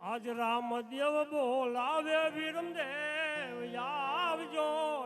આજ રામદેવ બોલાવે વીરમદેવ આવજો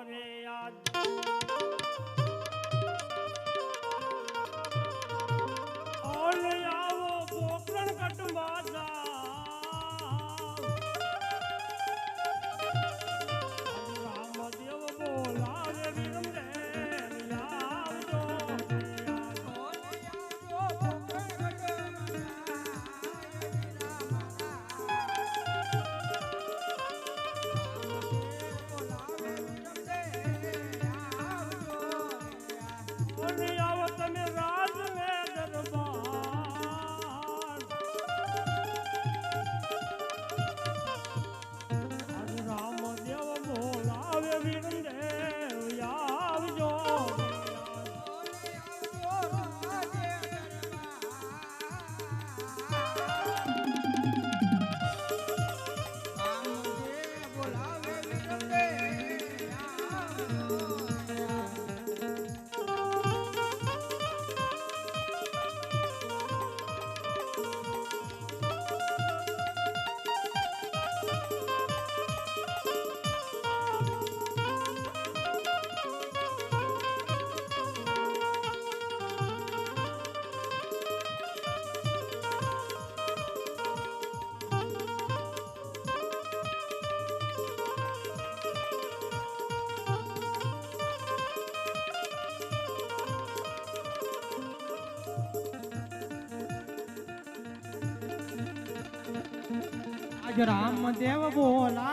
આજ રામદેવ બોલાવે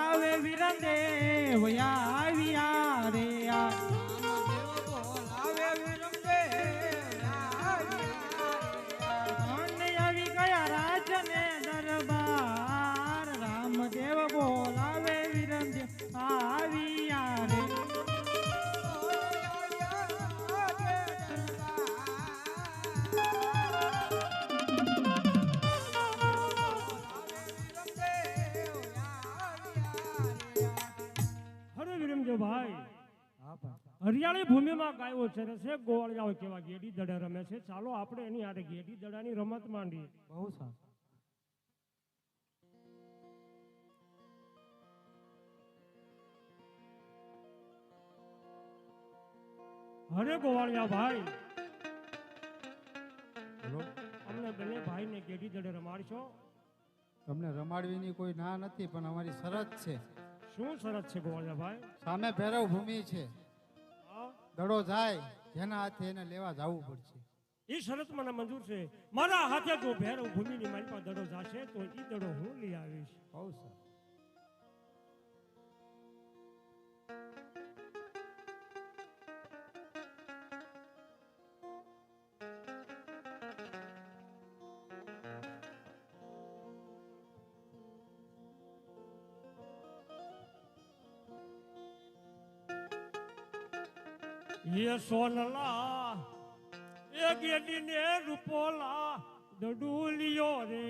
હરિયાળી ભૂમિમાં ગાયો ચરે છે ગોવાળિયાઓ કેવા ગેડી દડા રમે છે. ચાલો આપણે એની આરે ગેડી દડાની રમત માંડીએ. બહુ સારું. હરે ગોવાળિયા ભાઈ. બોલો અમને બંને ભાઈને ગેડી દડે રમાડશો? તમને રમાડવીની કોઈ ના નથી પણ અમારી શરત છે. શું શરત છે ગોવાળિયા ભાઈ? સામે ભેરવ ભૂમિ છે. દડો જાય જેના હાથે એને લેવા જવું પડશે. એ શરત મને મંજૂર છે. મારા હાથે જો ભેરવ ભૂમિની મારી માં દડો જાશે તો એ દડો હું લઈ આવીશ. બહુ સર. એ સોનલા એ ગેડી ને રૂપોલા દડુલિયો રે.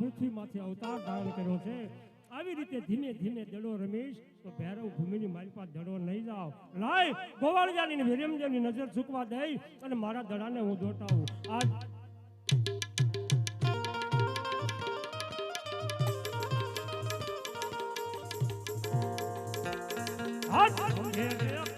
માર્યો છે. આવી રીતે ધીમે ધીમે દડો રમીશ, તો ભૈરવ ભૂમિની મારી પાસે દડો નહીં જાવ લાય ગોવાળજાની વિરમદેવની નજર ચૂકવા દઈ અને મારા દડાને હું દોટાવું આજ હાથ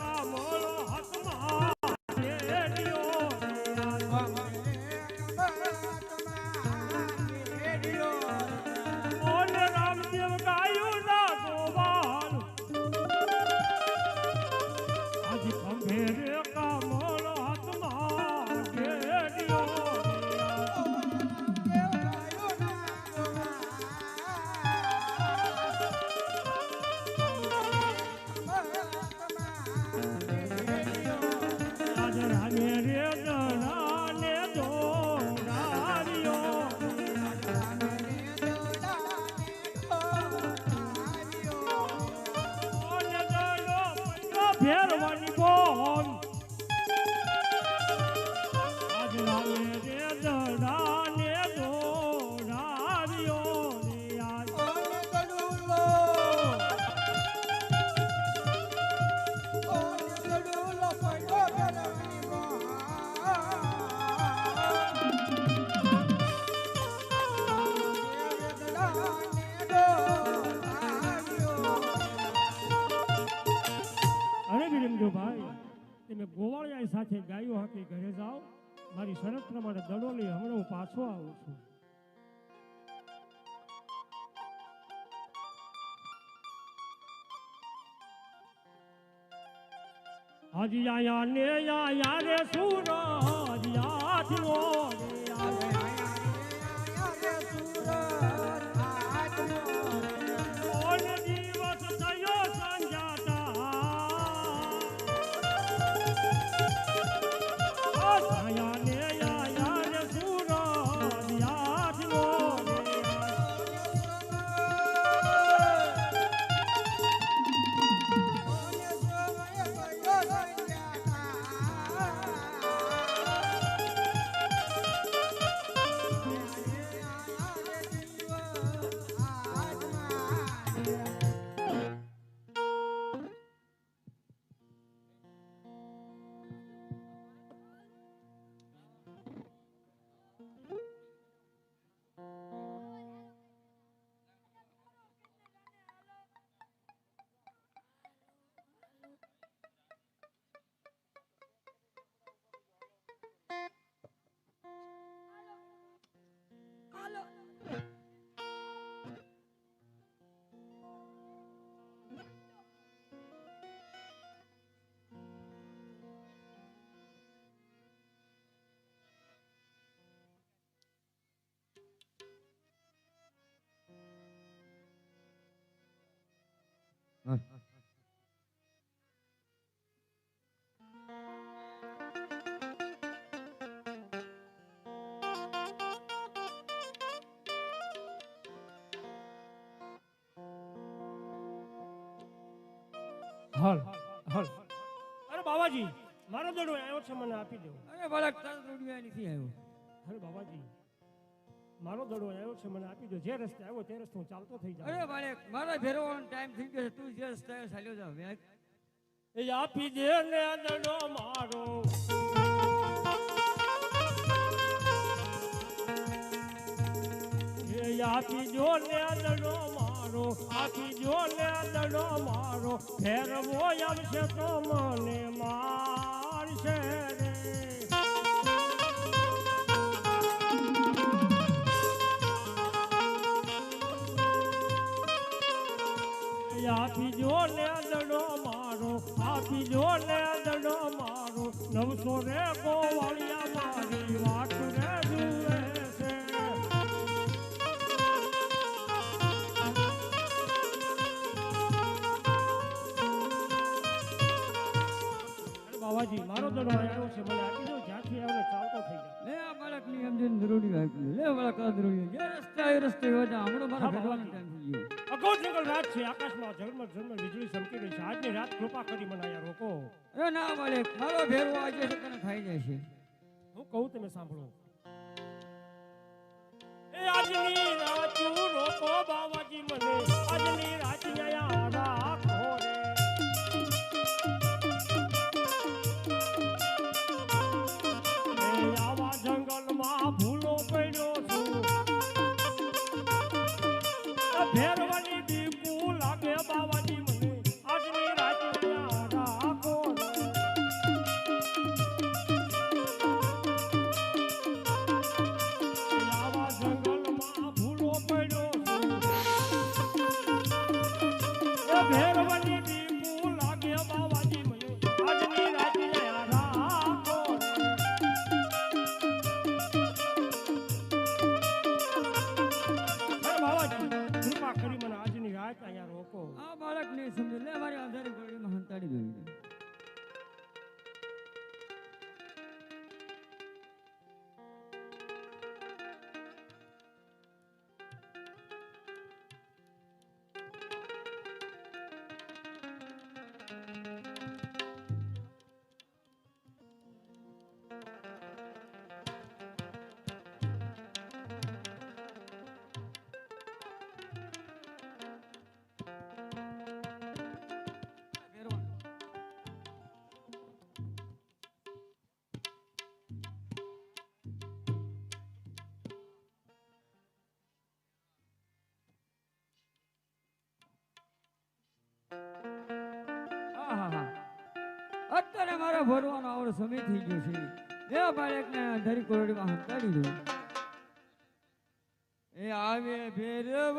સાથે ઘરે જાઓ મારી શરત પ્રમાણે દડો લઈ હમણાં હું પાછો આવું છું હજી આયા ને આયા રે સુરજ આઠનો રે આયા. આયા હલ હલ. અરે બાબાજી મારો દડો આવ્યો છે મને આપી દેવો. અરે બાળક તારો દોડ્યો નથી આવ્યો. અરે બાબાજી. મારો દડો આવ્યો છે મને આપી દો જે રસ્તે આવ્યો તે રસ્તે હું ચાલતો થઈ અરે ભાઈ બાળક મારા ફેરવવાનો ટાઈમ થઈ ગયો છે. તું જે રસ્તે ચાલ્યો જાવ વ્યાજ. એ આપી દે ને દડો મારો. એ આપી જો ને દડો મારો. આપી જો ને દડો મારો. ફેરવો આવશે તો મને મારશે. મારો નવસો રે ગોવાળિયા મારી વાટ રે જુએ છે. બાવાજી મારો દડો આવ્યો છે મને આપી દો જ્યાંથી આવ્યો ચાલતો થઈ જાય. લે આ બાળકની સમજીને દરોડ્યું આપ્યું લે બાળક આ દરોડ્યું જે રસ્તે આવ્યો રસ્તે આવ્યો હમણાં મારા હા, ટાઈમ થઈ ગયો. અગાઉ જંગલ રાત છે આકાશમાં ઝરમર ઝરમર. એ ના મળે. મારો ભેરો આજે છે તને ખાઈ જશે હું કહું તમે સાંભળો. એ આજની રાત રોકો બાવાજી મને. આજની રાત અત્યારે મારે ભરવાનો આવડો સમય થઈ ગયો છે. દેવા બાળકને ધરી કોરડીમાં હંકારી દઉં. એ આવે ભેરવ.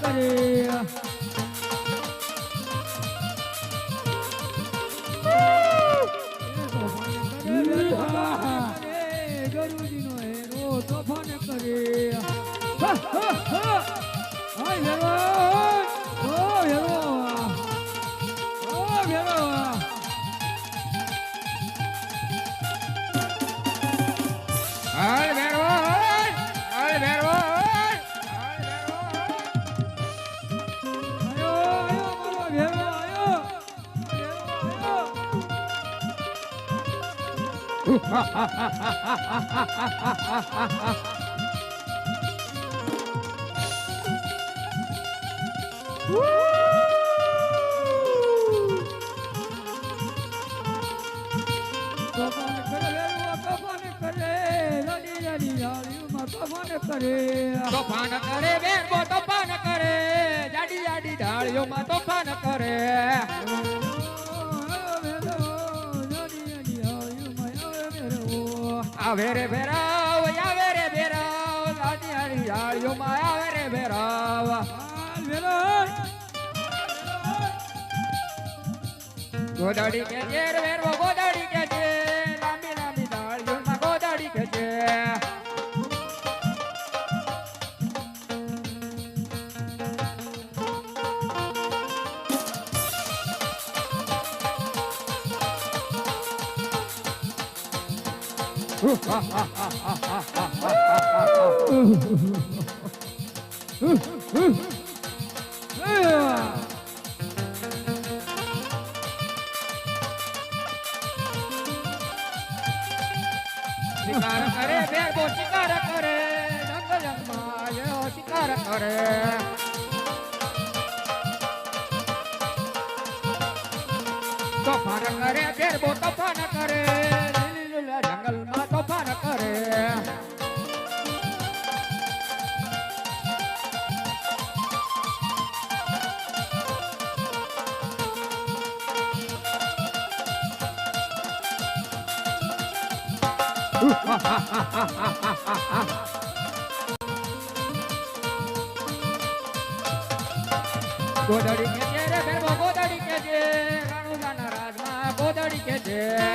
કરે તોફાન કરે બેરબો તોફાન કરે જાડી જાડી ઢાળીઓમાં તોફાન કરે. આવે રે ભેરાવ આવે રે ભેરાવ જાડી જાડી માં આવે રે ભેરાવ. ગોદાડી કે છે વેરવો, ગોદાડી શિકાર કરે બેરબો શિકાર કરે જંગલ જંગમાં એવો કરે. ગોદડી કે છે રે બેરબો ગોદડી કે છે રાણુદાના રાજમાં ગોદડી કે છે.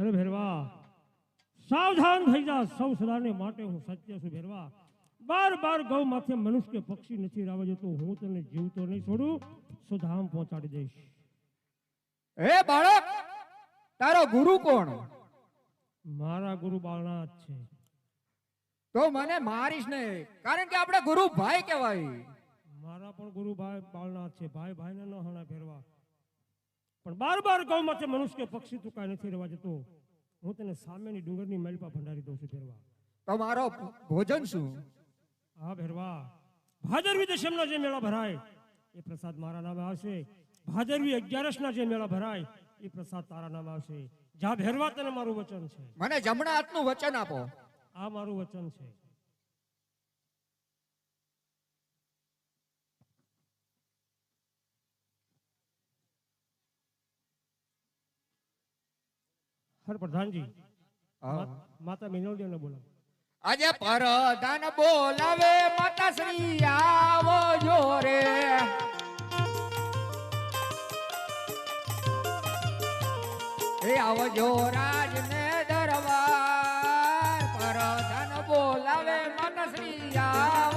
અરે ભેરવા સાવધાન થઈ જા સૌ સદાને માટે હું સત્ય છું ભેરવા. બાર બાર ગૌ માથે મનુષ્ય પક્ષી નથી રાવા જતો હું તને જીવતો નહીં છોડું સુધામ પહોંચાડી દઈશ. એ બાળક તારો ગુરુ કોણ? મારા ગુરુ બાળનાથ છે. તો મને મારીશ નહીં કારણ કે આપણે ગુરુ ભાઈ કહેવાય. મારા પણ ગુરુ ભાઈ બાળનાથ છે. ભાઈ ભાઈને ન હણા ફેરવા પણ બાર બાર ગામમાં છે મનુષ્ય કે પક્ષી તું કાંઈ નથી રહેવા જતો હું તને સામેની ડુંગરની મેલપા ભંડારી દઉં છું ફેરવા તો મારો ભોજન શું? હા ભેરવા. ભાદરવી દશમના જે મેળા ભરાય એ પ્રસાદ મારા નામે આવશે. ભાદરવી અગિયારસના જે મેળા ભરાય એ પ્રસાદ તારા નામે આવશે. જા ભેરવા તને મારું વચન છે. મને જમણા હાથનું વચન આપો. આ મારું વચન છે. હર પ્રધાનજી માતા મા- ને મિનોડીને બોલો આજે પરધાન બોલાવે માતા શ્રી આવો જો રે. એ જો રાજ ને દરબાર. પરધાન બોલાવે માતા શ્રી આવજો